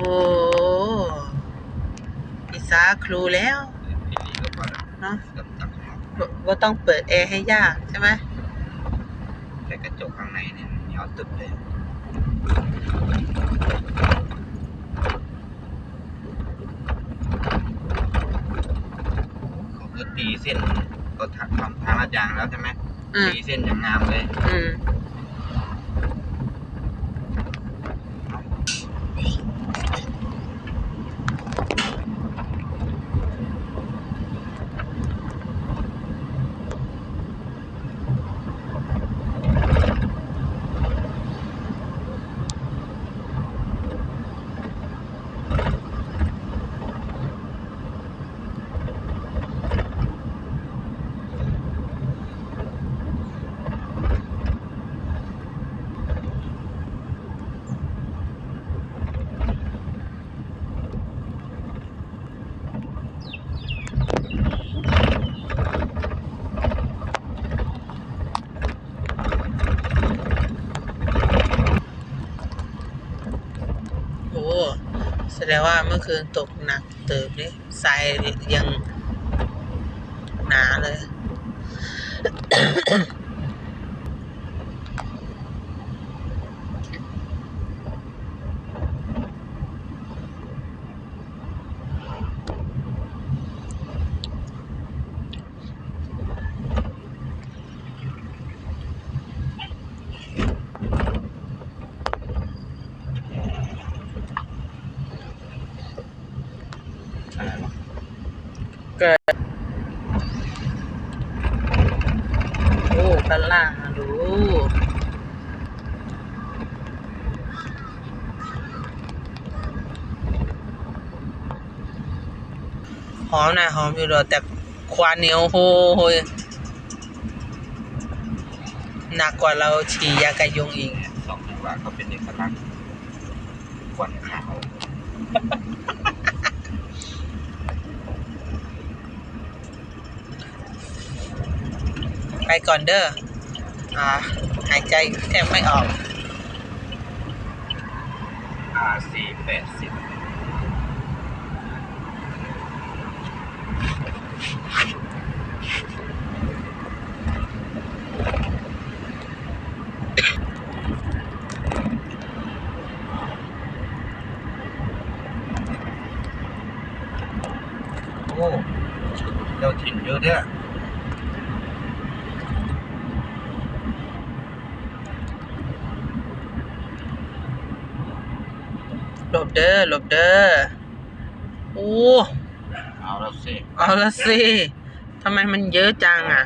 พิซซ่าครูแล้วทีนี้ก็พอแล้วเนาะกับตักหม้อบ่บ่ต้องเปิดแอร์ให้ยากใช่ไหมแต่กระจกข้างในเนี่ยเหนียวตึบเลยเขาคือตีเส้นก็ทำทำทางลาดยางแล้วใช่ไหมอืมตีเส้นอย่างงามเลย อืม โอ้แสดงว่าเมื่อคืนตกหนักเติบนี่ทรายยังหนาเลย อะไรวะเกิดโอ้กระล่างดูหอมนะหอมอยู่ดอกแต่ควันเหนียวโหโหยหนักกว่าเราฉี่ยากันยุงอีกสองจังหวะเขาเป็นเอกลักษณ์ควันขาว ไปก่อนเด้ออ่าหายใจแทบไม่ออก RC แปดสิบโอ้เจ้าถิ่นเยอะเนี่ย หลบเด้อหลบเด้อโอ้เอาแล้วสิเอาละสิทำไมมันเยอะจังอะ